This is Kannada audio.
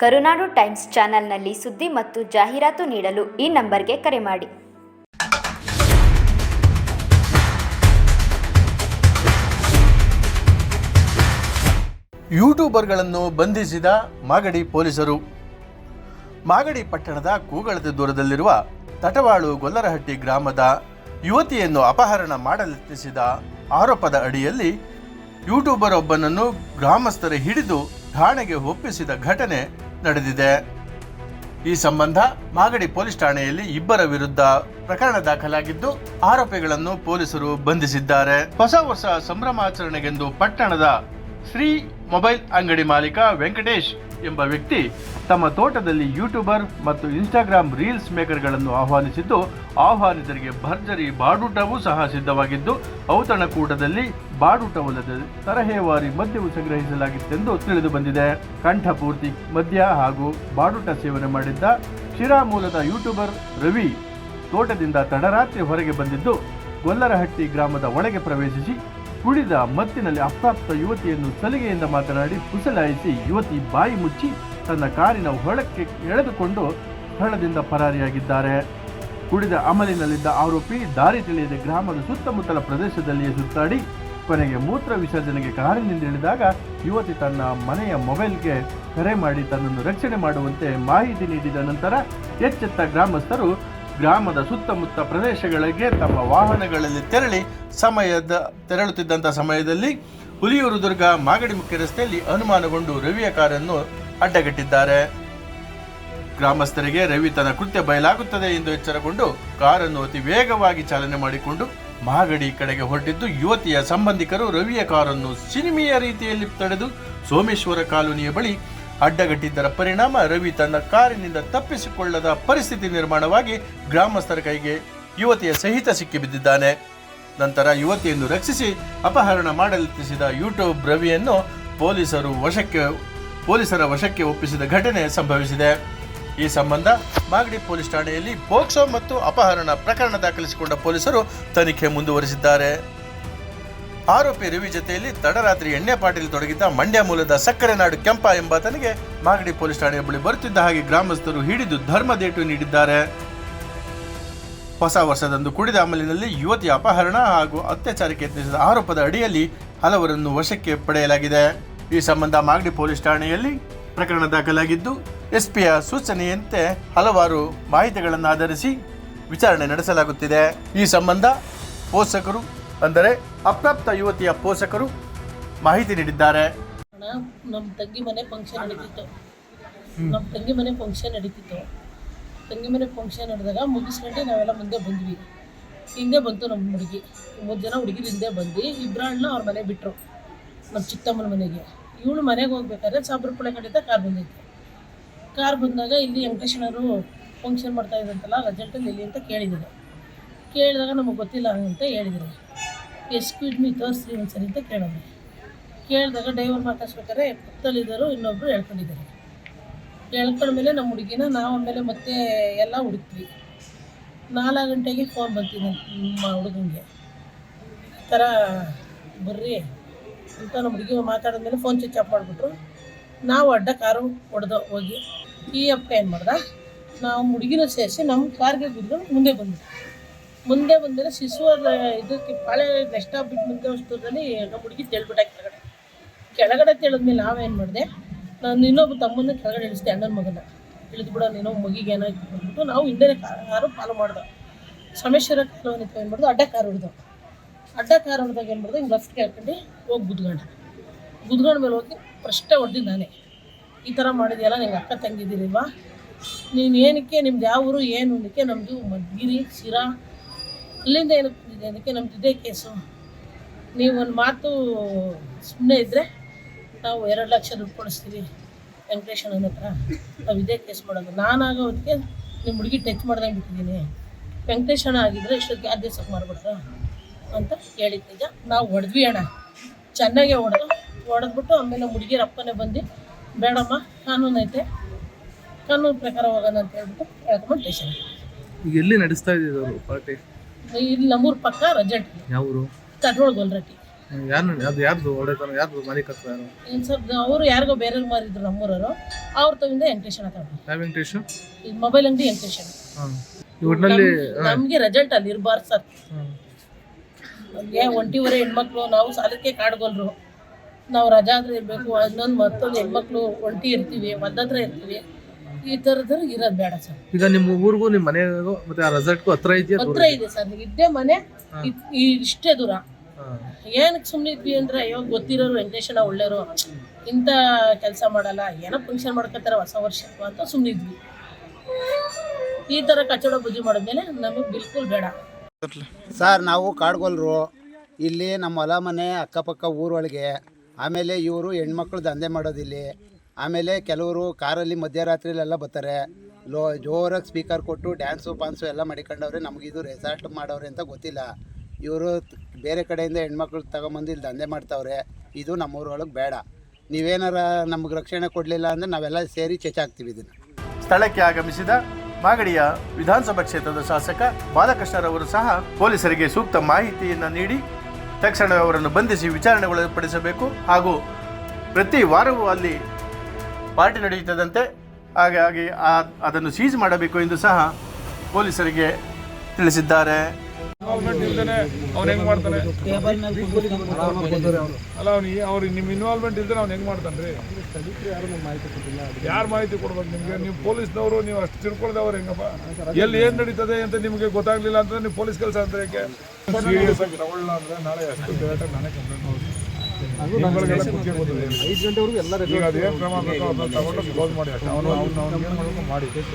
ಕರುನಾಡು ಟೈಮ್ಸ್ ಚಾನೆಲ್ನಲ್ಲಿ ಸುದ್ದಿ ಮತ್ತು ಜಾಹೀರಾತು ನೀಡಲು ಈ ನಂಬರ್ಗೆ ಕರೆ ಮಾಡಿ. ಯೂಟ್ಯೂಬರ್ಗಳನ್ನು ಬಂಧಿಸಿದ ಮಾಗಡಿ ಪೊಲೀಸರು. ಮಾಗಡಿ ಪಟ್ಟಣದ ಕೂಗಳದ ದೂರದಲ್ಲಿರುವ ತಟವಾಳು ಗೊಲ್ಲರಹಟ್ಟಿ ಗ್ರಾಮದ ಯುವತಿಯನ್ನು ಅಪಹರಣ ಮಾಡಲೆತ್ನಿಸಿದ ಆರೋಪದ ಅಡಿಯಲ್ಲಿ ಯೂಟ್ಯೂಬರ್ ಒಬ್ಬನನ್ನು ಗ್ರಾಮಸ್ಥರ ಹಿಡಿದು ಠಾಣೆಗೆ ಒಪ್ಪಿಸಿದ ಘಟನೆ ನಡೆದಿದೆ. ಈ ಸಂಬಂಧ ಮಾಗಡಿ ಪೊಲೀಸ್ ಠಾಣೆಯಲ್ಲಿ ಇಬ್ಬರ ವಿರುದ್ಧ ಪ್ರಕರಣ ದಾಖಲಾಗಿದ್ದು, ಆರೋಪಿಗಳನ್ನು ಪೊಲೀಸರು ಬಂಧಿಸಿದ್ದಾರೆ. ಹೊಸ ಹೊಸ ಸಂಭ್ರಮಾಚರಣೆಗೆಂದು ಪಟ್ಟಣದ ಶ್ರೀ ಮೊಬೈಲ್ ಅಂಗಡಿ ಮಾಲೀಕ ವೆಂಕಟೇಶ್ ಎಂಬ ವ್ಯಕ್ತಿ ತಮ್ಮ ತೋಟದಲ್ಲಿ ಯೂಟ್ಯೂಬರ್ ಮತ್ತು ಇನ್ಸ್ಟಾಗ್ರಾಮ್ ರೀಲ್ಸ್ ಮೇಕರ್ಗಳನ್ನು ಆಹ್ವಾನಿಸಿದ್ದು, ಆಹ್ವಾನಿತರಿಗೆ ಭರ್ಜರಿ ಬಾಡೂಟವೂ ಸಹ ಸಿದ್ಧವಾಗಿದ್ದು, ಔತಣಕೂಟದಲ್ಲಿ ಬಾಡೂಟವಲ್ಲದೆ ತರಹೇವಾರಿ ಮದ್ಯವು ಸಂಗ್ರಹಿಸಲಾಗಿತ್ತೆಂದು ತಿಳಿದು ಬಂದಿದೆ. ಕಂಠಪೂರ್ತಿ ಮದ್ಯ ಹಾಗೂ ಬಾಡೂಟ ಸೇವನೆ ಮಾಡಿದ್ದ ಶಿರಾ ಮೂಲದ ಯೂಟ್ಯೂಬರ್ ರವಿ ತೋಟದಿಂದ ತಡರಾತ್ರಿ ಹೊರಗೆ ಬಂದಿದ್ದು, ಗೊಲ್ಲರಹಟ್ಟಿ ಗ್ರಾಮದ ಒಳಗೆ ಪ್ರವೇಶಿಸಿ ಕುಡಿದ ಮತ್ತಿನಲ್ಲಿ ಅಪ್ರಾಪ್ತ ಯುವತಿಯನ್ನು ಸಲಿಗೆಯಿಂದ ಮಾತನಾಡಿ ಪುಸಲಾಯಿಸಿ ಯುವತಿ ಬಾಯಿ ಮುಚ್ಚಿ ತನ್ನ ಕಾರಿನ ಹೊಳಕ್ಕೆ ಎಳೆದುಕೊಂಡು ಸ್ಥಳದಿಂದ ಪರಾರಿಯಾಗಿದ್ದಾರೆ. ಕುಡಿದ ಅಮಲಿನಲ್ಲಿದ್ದ ಆರೋಪಿ ದಾರಿ ತಿಳಿಯದೆ ಗ್ರಾಮದ ಸುತ್ತಮುತ್ತಲ ಪ್ರದೇಶದಲ್ಲಿಯೇ ಸುತ್ತಾಡಿ ಕೊನೆಗೆ ಮೂತ್ರ ವಿಸರ್ಜನೆಗೆ ಕಾರಿನಿಂದ ಇಳಿದಾಗ ಯುವತಿ ತನ್ನ ಮನೆಯ ಮೊಬೈಲ್ಗೆ ಕರೆ ಮಾಡಿ ತನ್ನನ್ನು ರಕ್ಷಣೆ ಮಾಡುವಂತೆ ಮಾಹಿತಿ ನೀಡಿದ ನಂತರ ಎಚ್ಚೆತ್ತ ಗ್ರಾಮಸ್ಥರು ಗ್ರಾಮದ ಸುತ್ತಮುತ್ತ ಪ್ರದೇಶಗಳಿಗೆ ತಮ್ಮ ವಾಹನಗಳಲ್ಲಿ ತೆರಳಿ ಸಮಯದ ತೆರಳುತ್ತಿದ್ದಂಥ ಸಮಯದಲ್ಲಿ ಹುಲಿಯೂರು ದುರ್ಗ ಮಾಗಡಿ ಮುಖ್ಯ ರಸ್ತೆಯಲ್ಲಿ ಅನುಮಾನಗೊಂಡು ರವಿಯ ಕಾರನ್ನು ಅಡ್ಡಗಟ್ಟಿದ್ದಾರೆ. ಗ್ರಾಮಸ್ಥರಿಗೆ ರವಿ ತನ್ನ ಕೃತ್ಯ ಬಯಲಾಗುತ್ತದೆ ಎಂದು ಎಚ್ಚರಗೊಂಡು ಕಾರನ್ನು ಅತಿ ವೇಗವಾಗಿ ಚಾಲನೆ ಮಾಡಿಕೊಂಡು ಮಾಗಡಿ ಕಡೆಗೆ ಹೊರಟಿದ್ದು ಯುವತಿಯ ಸಂಬಂಧಿಕರು ರವಿಯ ಕಾರನ್ನು ಸಿನಿಮೆಯ ರೀತಿಯಲ್ಲಿ ತಡೆದು ಸೋಮೇಶ್ವರ ಕಾಲೋನಿಯ ಬಳಿ ಅಡ್ಡಗಟ್ಟಿದ್ದರ ಪರಿಣಾಮ ರವಿ ತನ್ನ ಕಾರಿನಿಂದ ತಪ್ಪಿಸಿಕೊಳ್ಳದ ಪರಿಸ್ಥಿತಿ ನಿರ್ಮಾಣವಾಗಿ ಗ್ರಾಮಸ್ಥರ ಕೈಗೆ ಯುವತಿಯ ಸಹಿತ ಸಿಕ್ಕಿಬಿದ್ದಿದ್ದಾನೆ ನಂತರ ಯುವತಿಯನ್ನು ರಕ್ಷಿಸಿ ಅಪಹರಣ ಮಾಡಲೆತ್ತಿಸಿದ ಯೂಟ್ಯೂಬ್ ರವಿಯನ್ನು ಪೊಲೀಸರು ವಶಕ್ಕೆ, ಪೊಲೀಸರ ವಶಕ್ಕೆ ಒಪ್ಪಿಸಿದ ಘಟನೆ ಸಂಭವಿಸಿದೆ. ಈ ಸಂಬಂಧ ಮಾಗಡಿ ಪೊಲೀಸ್ ಠಾಣೆಯಲ್ಲಿ ಪೋಕ್ಸೋ ಮತ್ತು ಅಪಹರಣ ಪ್ರಕರಣ ದಾಖಲಿಸಿಕೊಂಡ ಪೊಲೀಸರು ತನಿಖೆ ಮುಂದುವರಿಸಿದ್ದಾರೆ. ಆರೋಪಿ ರವಿ ಜೊತೆಯಲ್ಲಿ ತಡರಾತ್ರಿ ಎಣ್ಣೆ ಪಾಟೀಲ್ ತೊಡಗಿದ್ದ ಮಂಡ್ಯ ಮೂಲದ ಸಕ್ಕರೆ ನಾಡು ಕೆಂಪ ಎಂಬಾತನಿಗೆ ಮಾಗಡಿ ಪೊಲೀಸ್ ಠಾಣೆಯ ಬಳಿ ಬರುತ್ತಿದ್ದ ಹಾಗೆ ಗ್ರಾಮಸ್ಥರು ಹಿಡಿದು ಧರ್ಮದೇಟು ನೀಡಿದ್ದಾರೆ. ಹೊಸ ವರ್ಷದಂದು ಕುಡಿದ ಅಮಲಿನಲ್ಲಿ ಯುವತಿಯ ಅಪಹರಣ ಹಾಗೂ ಅತ್ಯಾಚಾರಕ್ಕೆ ಯತ್ನಿಸಿದ ಆರೋಪದ ಅಡಿಯಲ್ಲಿ ಹಲವರನ್ನು ವಶಕ್ಕೆ ಪಡೆಯಲಾಗಿದೆ. ಈ ಸಂಬಂಧ ಮಾಗಡಿ ಪೊಲೀಸ್ ಠಾಣೆಯಲ್ಲಿ ಪ್ರಕರಣ ದಾಖಲಾಗಿದ್ದು, ಎಸ್ಪಿಯ ಸೂಚನೆಯಂತೆ ಹಲವಾರು ಮಾಹಿತಿಗಳನ್ನು ಆಧರಿಸಿ ವಿಚಾರಣೆ ನಡೆಸಲಾಗುತ್ತಿದೆ. ಈ ಸಂಬಂಧ ಪೋಷಕರು ಅಂದರೆ ಅಪ್ರಾಪ್ತ ಯುವತಿಯ ಪೋಷಕರು ಮಾಹಿತಿ ನೀಡಿದ್ದಾರೆ. ನಮ್ಮ ತಂಗಿ ಮನೆ ಫಂಕ್ಷನ್ ನಡೀತಿತ್ತು. ನಮ್ಮ ತಂಗಿ ಮನೆ ಫಂಕ್ಷನ್ ನಡೀತಿತ್ತು. ತಂಗಿ ಮನೆ ಫಂಕ್ಷನ್ ನಡೆದಾಗ ಮುಗಿಸ್ಕೊಂಡು ನಾವೆಲ್ಲ ಮುಂದೆ ಬಂದ್ವಿ. ಹಿಂದೆ ಬಂತು ನಮ್ಮ ಹುಡುಗಿ. ಮೂರು ಜನ ಹುಡುಗಿರು ಹಿಂದೆ ಬಂದು ಇಬ್ಬರಣ್ಣ ಅವ್ರ ಮನೆ ಬಿಟ್ಟರು ನಮ್ಮ ಚಿಕ್ಕಮ್ಮನ ಮನೆಗೆ. ಇವಳು ಮನೆಗೆ ಹೋಗ್ಬೇಕಾದ್ರೆ ಸಾಬ್ರಪುಳೆ ಕಡೆಯಿಂದ ಕಾರ್ ಬಂದಿತ್ತು. ಕಾರ್ ಬಂದಾಗ ಇಲ್ಲಿ ವೆಂಕಟೇಶ್ವರರು ಫಂಕ್ಷನ್ ಮಾಡ್ತಾ ಇದ್ದಂತಲ್ಲ ರಜೆಂಟಲ್ಲಿ ಎಲ್ಲಿ ಅಂತ ಕೇಳಿದ್ದಾರೆ. ಕೇಳಿದಾಗ ನಮಗೆ ಗೊತ್ತಿಲ್ಲ ಅಂತ ಹೇಳಿದರು. ಎಕ್ಸ್ಕ್ಯೂಸ್ ಮೀ ತೋರಿಸ್ರಿ ಒಂದ್ಸರಿ ಅಂತ ಕೇಳೋದು ಕೇಳಿದಾಗ ಡ್ರೈವರ್ ಮಾತಾಡ್ಸ್ಬೇಕಾದ್ರೆ ಪಕ್ಕದಲ್ಲಿದ್ದರು ಇನ್ನೊಬ್ರು ಹೇಳ್ಕೊಂಡಿದ್ದಾರೆ ಹೇಳ್ಕೊಂಡ್ಮೇಲೆ ನಮ್ಮ ಹುಡುಗಿನ ನಾವು ಆಮೇಲೆ ಮತ್ತೆ ಎಲ್ಲ ಹುಡುಕ್ತೀವಿ. ನಾಲ್ಕು ಗಂಟೆಗೆ ಫೋನ್ ಬರ್ತೀನಿ ನಮ್ಮ ಹುಡುಗನಿಗೆ. ಈ ಥರ ಬರ್ರಿ ಅಂತ ನಮ್ಮ ಹುಡುಗಿ ಮಾತಾಡಿದ್ಮೇಲೆ ಫೋನ್ ಸ್ವಿಚ್ ಆಫ್ ಮಾಡಿಬಿಟ್ರು. ನಾವು ಅಡ್ಡ ಕಾರು ಹೊಡೆದು ಹೋಗಿ ಈ ಅಪ್ಪ ಏನು ಮಾಡ್ದ? ನಾವು ಹುಡುಗಿನ ಸೇರಿಸಿ ನಮ್ಮ ಕಾರ್ಗೆ ಬಿದ್ದು ಮುಂದೆ ಬಂದ್ವಿ ಮುಂದೆ ಮುಂದೆ ಶಿಶುವರ ಇದಕ್ಕೆ ಪಾಳೆ ನೆಕ್ಸ್ಟ್ ಬಿಟ್ಟು ಮುಂದೆ ಅಷ್ಟದಲ್ಲಿ ನಮ್ಮ ಹುಡುಗಿ ತೆಳ್ಬಿಟ್ಟ ಕೆಳಗಡೆ. ಕೆಳಗಡೆ ತೇಳಿದ್ಮೇಲೆ ನಾವೇನು ಮಾಡಿದೆ? ನಾನು ಇನ್ನೊಬ್ಬ ತಮ್ಮನ್ನ ಕೆಳಗಡೆ ಇಳಿಸ್ದೆ, ಅಣ್ಣನ ಮಗನ ಇಳಿದ್ಬಿಡೋ ನೀನು ಮಗಿಗೆ ಏನಾಯ್ತು ಅಂದ್ಬಿಟ್ಟು ನಾವು ಹಿಂದೆ ಕಾರು ಫಾಲೋ ಮಾಡ್ದೆ. ಸಮೇಶ್ವರ ಕಾರು ನಿಂತು ಏನು ಮಾಡ್ದು? ಅಡ್ಡ ಕಾರು ಹೊಡೆದು. ಅಡ್ಡ ಕಾರು ಹೊಡೆದಾಗ ಏನು ಮಾಡ್ದೆ? ಹಿಂಗೆ ಲೆಫ್ಟ್ಗೆ ಹಾಕೊಂಡು ಹೋಗಿ ಗುದ್ಗಂಡ ಗುದ್ಗಂಡ ಮೇಲೆ ಹೋಗಿ ಪ್ರಶ್ನೆ ಹೊಡೆದಿ ನಾನೇ. ಈ ಥರ ಮಾಡಿದೆಯಲ್ಲ, ನಿಂಗೆ ಅಕ್ಕ ತಂಗಿದ್ದೀರಿಲ್ವಾ ನೀನು ಏನಕ್ಕೆ, ನಿಮ್ದು ಯಾವ ಊರು, ಏನು ಅನ್ನಕ್ಕೆ ನಮ್ಮದು ಮದ್ಗಿರಿ, ಶಿರಾ ಅಲ್ಲಿಂದ ಏನಕ್ಕೆ ಇದೆ? ಅದಕ್ಕೆ ನಮ್ದು ಇದೇ ಕೇಸು. ನೀವು ಒಂದು ಮಾತು ಸುಮ್ಮನೆ ಇದ್ದರೆ ನಾವು ಎರಡು ಲಕ್ಷ ದುಡ್ಡು ಕೊಡಿಸ್ತೀವಿ ವೆಂಕಟೇಶನ ಹತ್ರ. ನಾವು ಇದೇ ಕೇಸ್ ಮಾಡೋದು. ನಾನಾಗೋ ಅದಕ್ಕೆ ನಿಮ್ಮ ಹುಡುಗಿ ಟಚ್ ಮಾಡ್ದಂಗೆ ಬಿಟ್ಟಿದ್ದೀನಿ. ವೆಂಕಟೇಶನ ಆಗಿದ್ರೆ ಇಷ್ಟೊತ್ತಿಗೆ ಆ ಮಾಡಿಬಿಟ್ರ ಅಂತ ಹೇಳಿದ್ದು ನಾವು ಹೊಡೆದ್ವಿ ಅಣ್ಣ. ಚೆನ್ನಾಗೆ ಹೊಡೆದು, ಹೊಡೆದ್ಬಿಟ್ಟು ಆಮೇಲೆ ಹುಡುಗಿಯರ ಅಪ್ಪನೇ ಬಂದು, ಬೇಡಮ್ಮ, ಕಾನೂನು ಐತೆ. ಕಾನೂನು ಪ್ರಕಾರ ಹೋಗೋಣ ಅಂತ ಹೇಳ್ಬಿಟ್ಟು ಹೇಳ್ಕೊಂಡು ಟೇಷನ್ ಎಲ್ಲಿ ನಡೆಸ್ತಾ ಇದ್ದೀವಿ ಪಾರ್ಟಿ? ಇಲ್ಲಿ ನಮ್ಮೂರ ಪಕ್ಕ ರಜಟ್ ಯಾವರು? ಕಟ್ರೋಳ್ ಗೊಲ್ರಟ್ಟಿ. ಯಾರು ಅದು ಯಾರ್ದು ಹೊಡೆತನ? ಯಾರ್ದು ಮಾಲೀಕತ್ವ ಯಾರು ಏನು ಸರ್ ಅವರು ಯಾರಿಗೋ ಬೇರೆ ಮಾರಿದ್ರು ನಮ್ಮೂರವರು. ಅವ್ರ ತವಿಂದ ಎಂಟೇಶನ್ ತಗೊಂಡು ಯಾವ ವೆಂಕಟೇಶ್? ಈ ಮೊಬೈಲ್ ಅಂಗಡಿ ಎಂಟೇಶನ್ ಹಾಂ. ಈ ಒಟ್ಟಿನಲ್ಲಿ ನಮಗೆ ರಿಸಲ್ಟ್ ಅಲ್ಲಿ ಇರಬಾರ್ದು ಸರ್. ನಮಗೆ ಒಂಟಿವರೆ ಹೆಣ್ಮಕ್ಳು ನಾವು ಸಾಲಕ್ಕೆ ಕಾಡ್ಗೊಲ್ರು. ನಾವು ರಜಾ ಆದ್ರೆ ಇರಬೇಕು. ಇನ್ನೊಂದು ಮತ್ತೊಂದು ಹೆಣ್ಮಕ್ಳು ಒಂಟಿ ಇರ್ತೀವಿ ಒಂದತ್ರ ಇರ್ತೀವಿ. ಈ ಥರದ್ರ ಇರೋದು ಬೇಡ ಸರ್. ಈಗ ನಿಮ್ಮ ಊರಿಗೂ ನಿಮ್ಮ ಮನೆಗೂ ಮತ್ತೆ ಆ ರೆಸಾರ್ಟ್ಗೂ ಹತ್ರ ಇದೆಯಾ ದೂರ? ಹತ್ರ ಇದೆ ಸರ್. ಇದ್ದೇ ಮನೆ ಇದ್- ಈ ಇಷ್ಟೇ ದೂರ. ಏನಕ್ಕೆ ಸುಮ್ಮನೆ ಇದ್ವಿ ಅಂದ್ರೆ ಅಯ್ಯೋ ಗೊತ್ತಿರೋರು ವೆಂಕಟೇಶನ ಒಳ್ಳೆಯವರು ಇಂಥ ಕೆಲಸ ಮಾಡಲ್ಲ ಏನೋ ಫಂಕ್ಷನ್ ಮಾಡ್ಕೊತಾರೆ ಹೊಸ ವರ್ಷಕ್ಕೂ ಅಂತ ಸುಮ್ಮನೆ ಇದ್ವಿ. ಈ ಥರ ಕಚಡ ಬುದ್ಧಿ ಮಾಡಿದ್ಮೇಲೆ ನಮಗೆ ಬಿಲ್ಕುಲ್ ಬೇಡ. ಸರ್ ನಾವು ಕಾಡ್ಗೊಲ್ರು. ಇಲ್ಲಿ ನಮ್ಮ ಹೊಲ ಮನೆ ಅಕ್ಕಪಕ್ಕ ಊರೊಳಗೆ. ಆಮೇಲೆ ಇವರು ಹೆಣ್ಮಕ್ಳು ದಂಧೆ ಮಾಡೋದಿಲ್ಲಿ. ಆಮೇಲೆ ಕೆಲವರು ಕಾರಲ್ಲಿ ಮಧ್ಯರಾತ್ರಿಲೆಲ್ಲ ಬರ್ತಾರೆ. ಲೋ, ಜೋರಾಗಿ ಸ್ಪೀಕರ್ ಕೊಟ್ಟು ಡ್ಯಾನ್ಸು ಪಾನ್ಸು ಎಲ್ಲ ಮಾಡಿಕೊಂಡವ್ರೆ ನಮಗಿದು ರೆಸಾರ್ಟ್ ಮಾಡವ್ರೆ ಅಂತ ಗೊತ್ತಿಲ್ಲ. ಇವರು ಬೇರೆ ಕಡೆಯಿಂದ ಹೆಣ್ಮಕ್ಳು ತಗೊಂಬಂದು ಇಲ್ಲಿ ದಂಧೆ ಮಾಡ್ತಾವ್ರೆ. ಇದು ನಮ್ಮೂರೊಳಗೆ ಬೇಡ. ನೀವೇನಾರ ನಮ್ಗೆ ರಕ್ಷಣೆ ಕೊಡಲಿಲ್ಲ ಅಂದರೆ ನಾವೆಲ್ಲ ಸೇರಿ ಚೆಚ್ಚಾಕ್ತೀವಿ ಇದನ್ನು. ಸ್ಥಳಕ್ಕೆ ಆಗಮಿಸಿದ ಮಾಗಡಿಯ ವಿಧಾನಸಭಾ ಕ್ಷೇತ್ರದ ಶಾಸಕ ಬಾಲಕೃಷ್ಣರವರು ಸಹ ಪೊಲೀಸರಿಗೆ ಸೂಕ್ತ ಮಾಹಿತಿಯನ್ನು ನೀಡಿ ತಕ್ಷಣ ಅವರನ್ನು ಬಂಧಿಸಿ ವಿಚಾರಣೆಗೊಳಪಡಿಸಬೇಕು ಹಾಗೂ ಪ್ರತಿ ವಾರವೂ ಅಲ್ಲಿ ಪಾರ್ಟಿ ನಡೆಯುತ್ತದಂತೆ ಹಾಗಾಗಿ ಆ ಅದನ್ನು ಸೀಜ್ ಮಾಡಬೇಕು ಎಂದು ಸಹ ಪೊಲೀಸರಿಗೆ ತಿಳಿಸಿದ್ದಾರೆ. ಅವ್ನು ಹೆಂಗ್ ಮಾಡ್ತಾನೆ? ಅಲ್ಲ ಅವ್ನಿಗೆ ಅವ್ರಿಗೆ ನಿಮ್ಮ ಇನ್ವಾಲ್ವ್ಮೆಂಟ್ ಇಲ್ದೇನೆ ಅವ್ನು ಹೆಂಗ್ ಮಾಡ್ತಾನೆ ರೀ? ಯಾರು ಮಾಹಿತಿ ಕೊಡ್ಬೇಕು ನಿಮಗೆ? ನೀವು ಪೊಲೀಸ್ನವರು ನೀವು ಅಷ್ಟು ತಿಳ್ಕೊಳ್ದವ್ರು ಹೆಂಗಪ್ಪ? ಎಲ್ಲಿ ಏನು ನಡೀತದೆ ಅಂತ ನಿಮಗೆ ಗೊತ್ತಾಗ್ಲಿಲ್ಲ ಅಂತಂದ್ರೆ ನೀವು ಪೊಲೀಸ್ ಕೆಲಸ ಅಂತ ಯಾಕೆ? ಸೀರಿಯಸ್ ಆಗಿ ಅಂದ್ರೆ ನಾಳೆ ಅಷ್ಟು ಬೇಟ ನಾನೇ ಕಂಪ್ಲೇಂಟ್ ಮಾಡ್ತೀನಿ ಗಂಟೆವರೆಗೂ ಎಲ್ಲ ಅದೇನು ಕ್ರಮ ಬೇಕೋ ಅದನ್ನ ತಗೊಂಡು ಕ್ಲೋಸ್ ಮಾಡಿ ಅಷ್ಟೇ. ಅವನು ಅವ್ನು ಅವ್ನು ಏನು ಮಾಡಬೇಕು? ಮಾಡಿ.